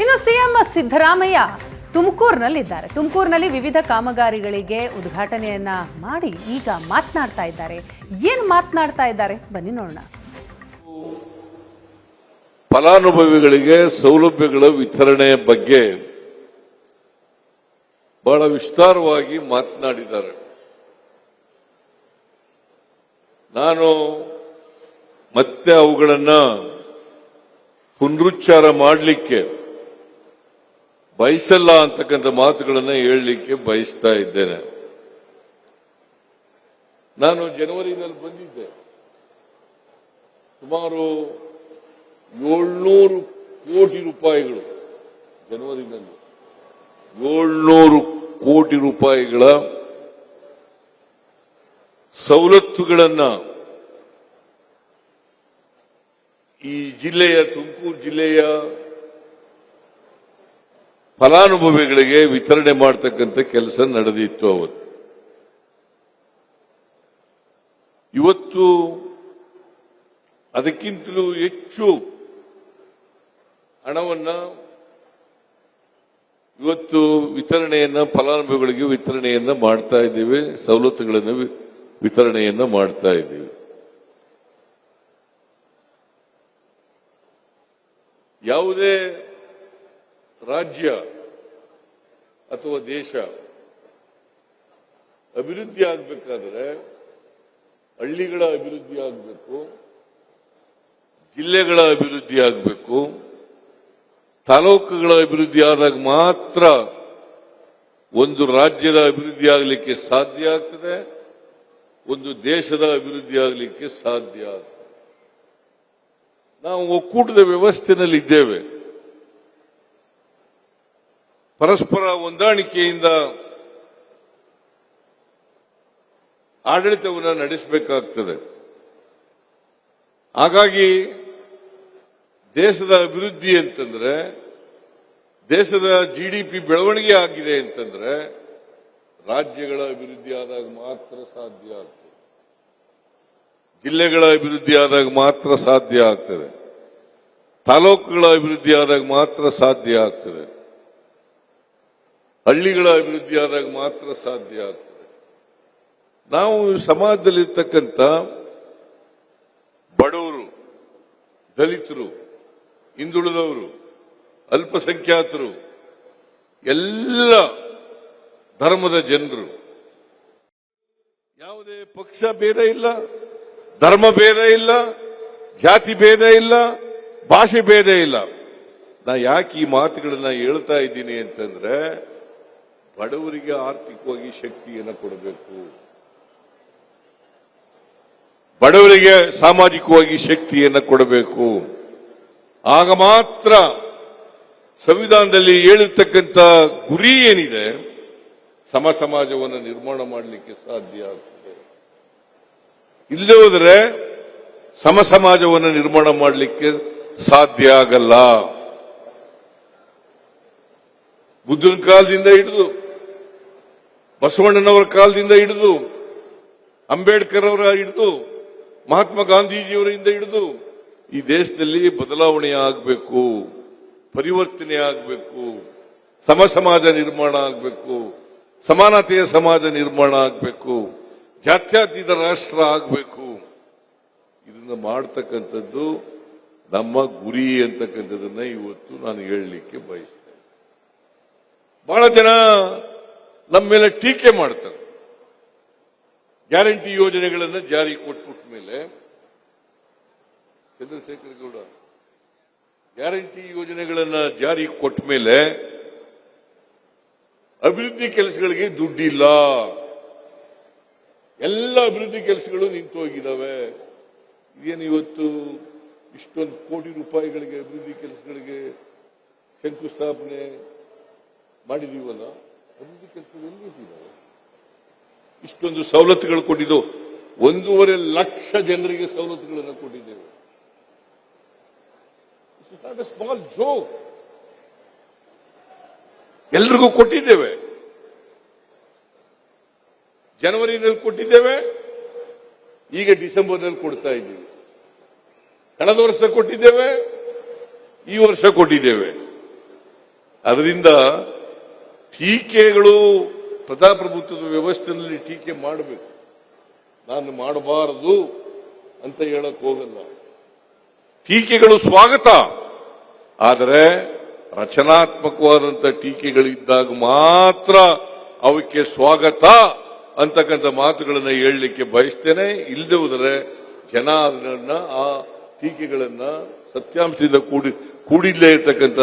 ಇನ್ನು ಸಿಎಂ ಸಿದ್ದರಾಮಯ್ಯ ತುಮಕೂರಿನಲ್ಲಿದ್ದಾರೆ. ತುಮಕೂರಿನಲ್ಲಿ ವಿವಿಧ ಕಾಮಗಾರಿಗಳಿಗೆ ಉದ್ಘಾಟನೆಯನ್ನ ಮಾಡಿ ಈಗ ಮಾತನಾಡ್ತಾ ಇದ್ದಾರೆ. ಏನು ಮಾತನಾಡ್ತಾ ಇದ್ದಾರೆ? ಬನ್ನಿ ನೋಡೋಣ. ಫಲಾನುಭವಿಗಳಿಗೆ ಸೌಲಭ್ಯಗಳ ವಿತರಣೆ ಬಗ್ಗೆ ಬಹಳ ವಿಸ್ತಾರವಾಗಿ ಮಾತನಾಡಿದ್ದಾರೆ. ನಾನು ಮತ್ತೆ ಅವುಗಳನ್ನು ಪುನರುಚ್ಚಾರ ಮಾಡಲಿಕ್ಕೆ ಬಯಸಲ್ಲ ಅಂತಕ್ಕಂಥ ಮಾತುಗಳನ್ನು ಹೇಳಲಿಕ್ಕೆ ಬಯಸ್ತಾ ಇದ್ದೇನೆ. ನಾನು ಜನವರಿನಲ್ಲಿ ಬಂದಿದ್ದೆ. ಸುಮಾರು ಏಳ್ನೂರು ಕೋಟಿ ರೂಪಾಯಿಗಳು ಜನವರಿನಲ್ಲಿ ಏಳ್ನೂರು ಕೋಟಿ ರೂಪಾಯಿಗಳ ಸವಲತ್ತುಗಳನ್ನ ಈ ಜಿಲ್ಲೆಯ ತುಮಕೂರು ಜಿಲ್ಲೆಯ ಫಲಾನುಭವಿಗಳಿಗೆ ವಿತರಣೆ ಮಾಡತಕ್ಕಂಥ ಕೆಲಸ ನಡೆದಿತ್ತು ಅವತ್ತು. ಇವತ್ತು ಅದಕ್ಕಿಂತಲೂ ಹೆಚ್ಚು ಹಣವನ್ನ ಇವತ್ತು ವಿತರಣೆಯನ್ನ, ಫಲಾನುಭವಿಗಳಿಗೆ ವಿತರಣೆಯನ್ನ ಮಾಡ್ತಾ ಇದ್ದೀವಿ, ಸವಲತ್ತುಗಳನ್ನು ವಿತರಣೆಯನ್ನ ಮಾಡ್ತಾ ಇದ್ದೀವಿ. ಯಾವುದೇ ರಾಜ್ಯ ಅಥವಾ ದೇಶ ಅಭಿವೃದ್ಧಿ ಆಗಬೇಕಾದ್ರೆ ಹಳ್ಳಿಗಳ ಅಭಿವೃದ್ಧಿ ಆಗಬೇಕು, ಜಿಲ್ಲೆಗಳ ಅಭಿವೃದ್ಧಿ ಆಗಬೇಕು, ತಾಲೂಕುಗಳ ಅಭಿವೃದ್ಧಿ ಆದಾಗ ಮಾತ್ರ ಒಂದು ರಾಜ್ಯದ ಅಭಿವೃದ್ಧಿ ಆಗಲಿಕ್ಕೆ ಸಾಧ್ಯ ಆಗ್ತದೆ, ಒಂದು ದೇಶದ ಅಭಿವೃದ್ಧಿ ಆಗಲಿಕ್ಕೆ ಸಾಧ್ಯ ಆಗ್ತದೆ. ನಾವು ಒಕ್ಕೂಟದ ವ್ಯವಸ್ಥೆನಲ್ಲಿ ಇದ್ದೇವೆ ಪರಸ್ಪರ ಹೊಂದಾಣಿಕೆಯಿಂದ ಆಡಳಿತವನ್ನು ನಡೆಸಬೇಕಾಗ್ತದೆ. ಹಾಗಾಗಿ ದೇಶದ ಅಭಿವೃದ್ಧಿ ಅಂತಂದ್ರೆ, ದೇಶದ ಜಿ ಡಿ ಪಿ ಬೆಳವಣಿಗೆ ಆಗಿದೆ ಅಂತಂದ್ರೆ, ರಾಜ್ಯಗಳ ಅಭಿವೃದ್ಧಿ ಆದಾಗ ಮಾತ್ರ ಸಾಧ್ಯ ಆಗ್ತದೆ. ಜಿಲ್ಲೆಗಳ ಅಭಿವೃದ್ಧಿ ಆದಾಗ ಮಾತ್ರ ಸಾಧ್ಯ ಆಗ್ತದೆ. ತಾಲೂಕುಗಳ ಅಭಿವೃದ್ಧಿ ಆದಾಗ ಮಾತ್ರ ಸಾಧ್ಯ ಆಗ್ತದೆ. ಹಳ್ಳಿಗಳ ಅಭಿವೃದ್ಧಿ ಆದಾಗ ಮಾತ್ರ ಸಾಧ್ಯ ಆಗ್ತದೆ. ನಾವು ಸಮಾಜದಲ್ಲಿರ್ತಕ್ಕಂಥ ಬಡವರು, ದಲಿತರು, ಹಿಂದುಳಿದವರು, ಅಲ್ಪಸಂಖ್ಯಾತರು, ಎಲ್ಲ ಧರ್ಮದ ಜನರು, ಯಾವುದೇ ಪಕ್ಷ ಭೇದ ಇಲ್ಲ, ಧರ್ಮ ಭೇದ ಇಲ್ಲ, ಜಾತಿ ಭೇದ ಇಲ್ಲ, ಭಾಷೆ ಭೇದ ಇಲ್ಲ. ನಾ ಯಾಕೆ ಈ ಮಾತುಗಳನ್ನ ಹೇಳ್ತಾ ಇದ್ದೀನಿ ಅಂತಂದ್ರೆ ಬಡವರಿಗೆ ಆರ್ಥಿಕವಾಗಿ ಶಕ್ತಿಯನ್ನು ಕೊಡಬೇಕು. ಬಡವರಿಗೆ ಸಾಮಾಜಿಕವಾಗಿ ಶಕ್ತಿಯನ್ನು ಕೊಡಬೇಕು. ಆಗ ಮಾತ್ರ ಸಂವಿಧಾನದಲ್ಲಿ ಹೇಳಿರ್ತಕ್ಕಂಥ ಗುರಿ ಏನಿದೆ ಸಮ ಸಮಾಜವನ್ನು ನಿರ್ಮಾಣ ಮಾಡಲಿಕ್ಕೆ ಸಾಧ್ಯ ಆಗ್ತದೆ. ಇಲ್ಲದೆ ಹೋದರೆ ಸಮ ಸಮಾಜವನ್ನು ನಿರ್ಮಾಣ ಮಾಡಲಿಕ್ಕೆ ಸಾಧ್ಯ ಆಗಲ್ಲ. ಬುದ್ಧನ ಕಾಲದಿಂದ ಹಿಡಿದು ಬಸವಣ್ಣನವರ ಕಾಲದಿಂದ ಹಿಡಿದು ಅಂಬೇಡ್ಕರ್ ಅವರ ಹಿಡಿದು, ಮಹಾತ್ಮ ಗಾಂಧೀಜಿಯವರಿಂದ ಹಿಡಿದು, ಈ ದೇಶದಲ್ಲಿ ಬದಲಾವಣೆ ಆಗಬೇಕು, ಪರಿವರ್ತನೆ ಆಗಬೇಕು ಸಮ ಸಮಾಜ ನಿರ್ಮಾಣ ಆಗಬೇಕು, ಸಮಾನತೆಯ ಸಮಾಜ ನಿರ್ಮಾಣ ಆಗಬೇಕು, ಜಾತ್ಯಾತೀತ ರಾಷ್ಟ್ರ ಆಗಬೇಕು. ಇದನ್ನ ಮಾಡ್ತಕ್ಕಂಥದ್ದು ನಮ್ಮ ಗುರಿ ಅಂತಕ್ಕಂಥದ್ದನ್ನ ಇವತ್ತು ನಾನು ಹೇಳಲಿಕ್ಕೆ ಬಯಸ್ತೇನೆ. ಬಹಳ ಜನ ನಮ್ಮ ಮೇಲೆ ಟೀಕೆ ಮಾಡ್ತಾರೆ. ಗ್ಯಾರಂಟಿ ಯೋಜನೆಗಳನ್ನು ಜಾರಿ ಕೊಟ್ಬಿಟ್ಟ ಮೇಲೆ ಚಂದ್ರಶೇಖರ್ ಗೌಡ, ಗ್ಯಾರಂಟಿ ಯೋಜನೆಗಳನ್ನು ಜಾರಿ ಕೊಟ್ಟ ಮೇಲೆ ಅಭಿವೃದ್ಧಿ ಕೆಲಸಗಳಿಗೆ ದುಡ್ಡಿಲ್ಲ. ಎಲ್ಲ ಅಭಿವೃದ್ಧಿ ಕೆಲಸಗಳು ನಿಂತು ಹೋಗಿದ್ದಾವೆ ಏನು ಇವತ್ತು ಇಷ್ಟೊಂದು ಕೋಟಿ ರೂಪಾಯಿಗಳಿಗೆ ಅಭಿವೃದ್ಧಿ ಕೆಲಸಗಳಿಗೆ ಶಂಕುಸ್ಥಾಪನೆ ಮಾಡಿದೀವಲ್ಲ? ಅಭಿವೃದ್ಧಿ ಕೆಲಸಗಳು ಎಲ್ಲಿ ಇಷ್ಟೊಂದು ಸವಲತ್ತುಗಳು ಕೊಟ್ಟಿದ್ದು, ಒಂದೂವರೆ ಲಕ್ಷ ಜನರಿಗೆ ಸವಲತ್ತುಗಳನ್ನು ಕೊಟ್ಟಿದ್ದೇವೆ. ಸ್ಮಾಲ್ ಜೋ ಎಲ್ರಿಗೂ ಕೊಟ್ಟಿದ್ದೇವೆ. ಜನವರಿನಲ್ಲಿ ಕೊಟ್ಟಿದ್ದೇವೆ. ಈಗ ಡಿಸೆಂಬರ್ನಲ್ಲಿ ಕೊಡ್ತಾ ಇದ್ದೀವಿ. ಕಳೆದ ವರ್ಷ ಕೊಟ್ಟಿದ್ದೇವೆ. ಈ ವರ್ಷ ಕೊಟ್ಟಿದ್ದೇವೆ. ಅದರಿಂದ ಟೀಕೆಗಳು ಪ್ರಜಾಪ್ರಭುತ್ವದ ವ್ಯವಸ್ಥೆಯಲ್ಲಿ ಟೀಕೆ ಮಾಡಬೇಕು. ನಾನು ಮಾಡಬಾರದು ಅಂತ ಹೇಳಕ್ ಹೋಗಲ್ಲ. ಟೀಕೆಗಳು ಸ್ವಾಗತ. ಆದರೆ ರಚನಾತ್ಮಕವಾದಂತ ಟೀಕೆಗಳಿದ್ದಾಗ ಮಾತ್ರ ಅವಕ್ಕೆ ಸ್ವಾಗತ ಅಂತಕ್ಕಂಥ ಮಾತುಗಳನ್ನು ಹೇಳಲಿಕ್ಕೆ ಬಯಸ್ತೇನೆ. ಇಲ್ಲದೆ ಹೋದರೆ ಜನ ಆ ಟೀಕೆಗಳನ್ನ ಸತ್ಯಾಂಶದಿಂದ ಕೂಡಿ ಕೂಡಿಲ್ಲೇ ಇರ್ತಕ್ಕಂಥ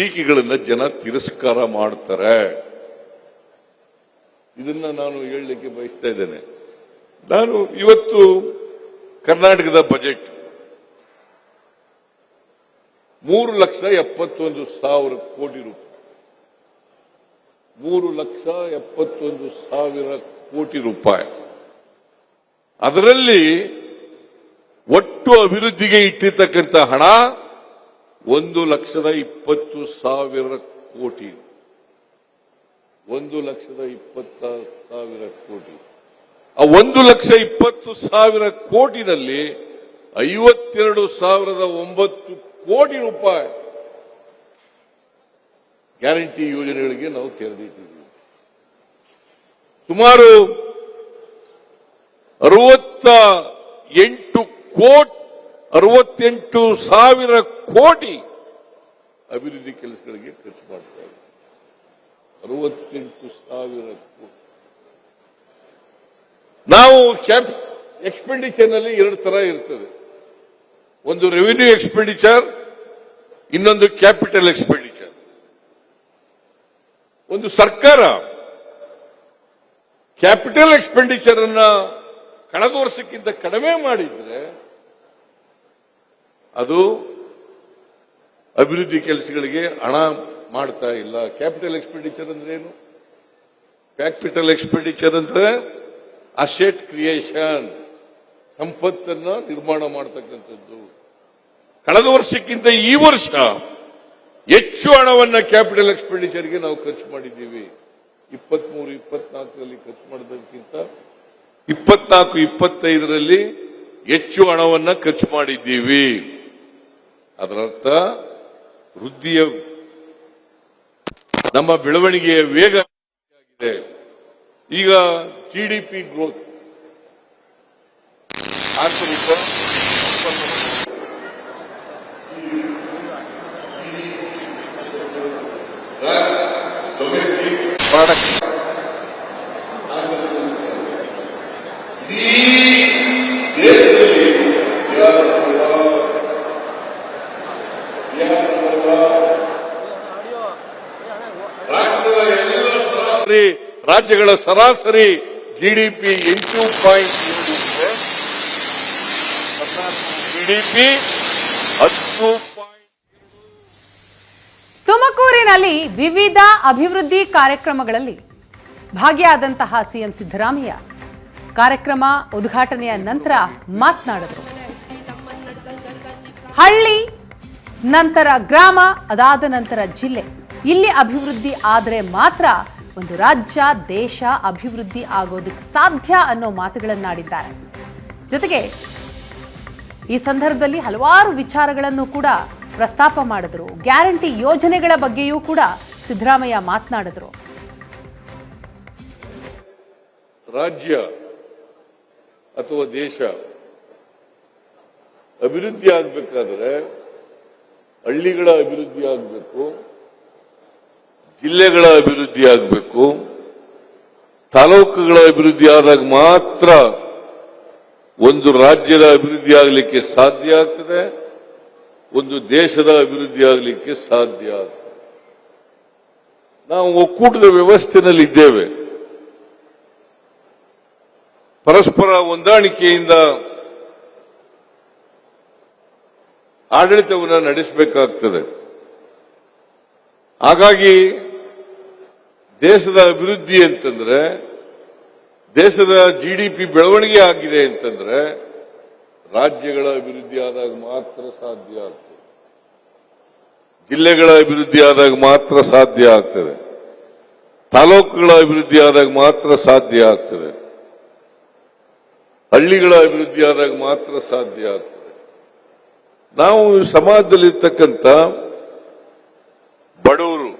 ಟೀಕೆಗಳನ್ನ ಜನ ತಿರಸ್ಕಾರ ಮಾಡ್ತಾರೆ. ಇದನ್ನ ನಾನು ಹೇಳಲಿಕ್ಕೆ ಬಯಸ್ತಾ ಇದ್ದೇನೆ. ನಾನು ಇವತ್ತು ಕರ್ನಾಟಕದ ಬಜೆಟ್ ಮೂರು ಲಕ್ಷ ಎಪ್ಪತ್ತೊಂದು ಸಾವಿರ ಕೋಟಿ ರೂಪಾಯಿ ಮೂರು ಲಕ್ಷ ಎಪ್ಪತ್ತೊಂದು ಸಾವಿರ ಕೋಟಿ ರೂಪಾಯಿ. ಅದರಲ್ಲಿ ಒಟ್ಟು ಅಭಿವೃದ್ಧಿಗೆ ಇಟ್ಟಿರ್ತಕ್ಕಂಥ ಹಣ ಒಂದು ಲಕ್ಷದ ಇಪ್ಪತ್ತು ಸಾವಿರ ಕೋಟಿ. ಒಂದು ಲಕ್ಷದ ಇಪ್ಪತ್ತ ಸಾವಿರ ಕೋಟಿ. ಆ ಒಂದು ಲಕ್ಷ ಇಪ್ಪತ್ತು ಸಾವಿರ ಕೋಟಿನಲ್ಲಿ ಐವತ್ತೆರಡು ಸಾವಿರದ ಒಂಬತ್ತು ಕೋಟಿ ರೂಪಾಯಿ ಗ್ಯಾರಂಟಿ ಯೋಜನೆಗಳಿಗೆ ನಾವು ತೆರೆದಿಟ್ಟಿದ್ದೀವಿ ಸುಮಾರು ಅರವತ್ತ ಎಂಟು ಕೋಟಿ, ಅರವತ್ತೆಂಟು ಸಾವಿರ ಕೋಟಿ ಅಭಿವೃದ್ಧಿ ಕೆಲಸಗಳಿಗೆ ಖರ್ಚು ಮಾಡ್ತಾ ಇದೆ ಅರವತ್ತೆಂಟು ಸಾವಿರ ಕೋಟಿ. ನಾವು ಕ್ಯಾಪ್ ಎಕ್ಸ್ಪೆಂಡಿಚರ್ನಲ್ಲಿ ಎರಡು ತರ ಇರ್ತದೆ. ಒಂದು ರೆವಿನ್ಯೂ ಎಕ್ಸ್ಪೆಂಡಿಚರ್ ಇನ್ನೊಂದು ಕ್ಯಾಪಿಟಲ್ ಎಕ್ಸ್ಪೆಂಡಿಚರ್ ಒಂದು ಸರ್ಕಾರ ಕ್ಯಾಪಿಟಲ್ ಎಕ್ಸ್ಪೆಂಡಿಚರ್ ಅನ್ನ ಕಳೆದ ವರ್ಷಕ್ಕಿಂತ ಕಡಿಮೆ ಮಾಡಿದ್ರೆ ಅದು ಅಭಿವೃದ್ಧಿ ಕೆಲಸಗಳಿಗೆ ಹಣ ಮಾಡ್ತಾ ಇಲ್ಲ. ಕ್ಯಾಪಿಟಲ್ ಎಕ್ಸ್ಪೆಂಡಿಚರ್ ಅಂದ್ರೆ ಏನು? ಕ್ಯಾಪಿಟಲ್ ಎಕ್ಸ್ಪೆಂಡಿಚರ್ ಅಂದ್ರೆ ಅಸೆಟ್ ಕ್ರಿಯೇಷನ್ ಸಂಪತ್ತನ್ನ ನಿರ್ಮಾಣ ಮಾಡತಕ್ಕಂಥದ್ದು. ಕಳೆದ ವರ್ಷಕ್ಕಿಂತ ಈ ವರ್ಷ ಹೆಚ್ಚು ಹಣವನ್ನ ಕ್ಯಾಪಿಟಲ್ ಎಕ್ಸ್ಪೆಂಡಿಚರ್ಗೆ ನಾವು ಖರ್ಚು ಮಾಡಿದ್ದೀವಿ. ಇಪ್ಪತ್ಮೂರು, ಇಪ್ಪತ್ನಾಲ್ಕರಲ್ಲಿ ಖರ್ಚು ಮಾಡೋದಕ್ಕಿಂತ ಇಪ್ಪತ್ನಾಲ್ಕು, ಇಪ್ಪತ್ತೈದರಲ್ಲಿ ಹೆಚ್ಚು ಹಣವನ್ನ ಖರ್ಚು ಮಾಡಿದ್ದೀವಿ. ಅದರರ್ಥ ವೃದ್ಧಿಯ ನಮ್ಮ ಬೆಳವಣಿಗೆಯ ವೇಗ ಆಗಿದೆ. ಈಗ ಜಿ ಡಿ ಪಿ ಗ್ರೋತ್ ಆಂತರಿಕ ಸರಾಸರಿ ರಾಜ್ಯಗಳ ಸರಾಸರಿ ಜಿಡಿಪಿ ಎಂಟು ಪಾಯಿಂಟ್ ಜಿಡಿಪಿ ಹತ್ತು ತುಮಕೂರಿನಲ್ಲಿ ವಿವಿಧ ಅಭಿವೃದ್ಧಿ ಕಾರ್ಯಕ್ರಮಗಳಲ್ಲಿ ಭಾಗಿಯಾದಂತಹ ಸಿಎಂ ಸಿದ್ದರಾಮಯ್ಯ ಕಾರ್ಯಕ್ರಮ ಉದ್ಘಾಟನೆಯ ನಂತರ ಮಾತನಾಡಿದರು. ಹಳ್ಳಿ, ನಂತರ ಗ್ರಾಮ, ಅದಾದ ನಂತರ ಜಿಲ್ಲೆ. ಇಲ್ಲಿ ಅಭಿವೃದ್ಧಿ ಆದರೆ ಮಾತ್ರ ಒಂದು ರಾಜ್ಯ, ದೇಶ ಅಭಿವೃದ್ಧಿ ಆಗೋದಕ್ಕೆ ಸಾಧ್ಯ ಅನ್ನೋ ಮಾತುಗಳನ್ನಾಡಿದ್ದಾರೆ. ಜೊತೆಗೆ ಈ ಸಂದರ್ಭದಲ್ಲಿ ಹಲವಾರು ವಿಚಾರಗಳನ್ನು ಕೂಡ ಪ್ರಸ್ತಾಪ ಮಾಡಿದ್ರು. ಗ್ಯಾರಂಟಿ ಯೋಜನೆಗಳ ಬಗ್ಗೆಯೂ ಕೂಡ ಸಿದ್ದರಾಮಯ್ಯ ಮಾತನಾಡಿದ್ರು. ರಾಜ್ಯ ಅಥವಾ ದೇಶ ಅಭಿವೃದ್ಧಿ ಆಗಬೇಕಾದ್ರೆ ಹಳ್ಳಿಗಳ ಅಭಿವೃದ್ಧಿ ಆಗಬೇಕು ಜಿಲ್ಲೆಗಳ ಅಭಿವೃದ್ಧಿ ಆಗಬೇಕು. ತಾಲೂಕುಗಳ ಅಭಿವೃದ್ಧಿ ಆದಾಗ ಮಾತ್ರ ಒಂದು ರಾಜ್ಯದ ಅಭಿವೃದ್ಧಿ ಆಗಲಿಕ್ಕೆ ಸಾಧ್ಯ ಆಗ್ತದೆ. ಒಂದು ದೇಶದ ಅಭಿವೃದ್ಧಿ ಆಗಲಿಕ್ಕೆ ಸಾಧ್ಯ ಆಗ್ತದೆ. ನಾವು ಒಕ್ಕೂಟದ ವ್ಯವಸ್ಥೆನಲ್ಲಿ ಇದ್ದೇವೆ. ಪರಸ್ಪರ ಹೊಂದಾಣಿಕೆಯಿಂದ ಆಡಳಿತವನ್ನು ನಡೆಸಬೇಕಾಗ್ತದೆ. ಹಾಗಾಗಿ ದೇಶದ ಅಭಿವೃದ್ಧಿ ಅಂತಂದ್ರೆ, ದೇಶದ ಜಿ ಡಿ ಪಿ ಬೆಳವಣಿಗೆ ಆಗಿದೆ ಅಂತಂದ್ರೆ, ರಾಜ್ಯಗಳ ಅಭಿವೃದ್ಧಿ ಆದಾಗ ಮಾತ್ರ ಸಾಧ್ಯ ಆಗ್ತದೆ. ಜಿಲ್ಲೆಗಳ ಅಭಿವೃದ್ಧಿ ಆದಾಗ ಮಾತ್ರ ಸಾಧ್ಯ ಆಗ್ತದೆ. ತಾಲೂಕುಗಳ ಅಭಿವೃದ್ಧಿ ಆದಾಗ ಮಾತ್ರ ಸಾಧ್ಯ ಆಗ್ತದೆ. ಹಳ್ಳಿಗಳ ಅಭಿವೃದ್ಧಿ ಆದಾಗ ಮಾತ್ರ ಸಾಧ್ಯ ಆಗ್ತದೆ. ನಾವು ಸಮಾಜದಲ್ಲಿರ್ತಕ್ಕಂಥ ಬಡವರು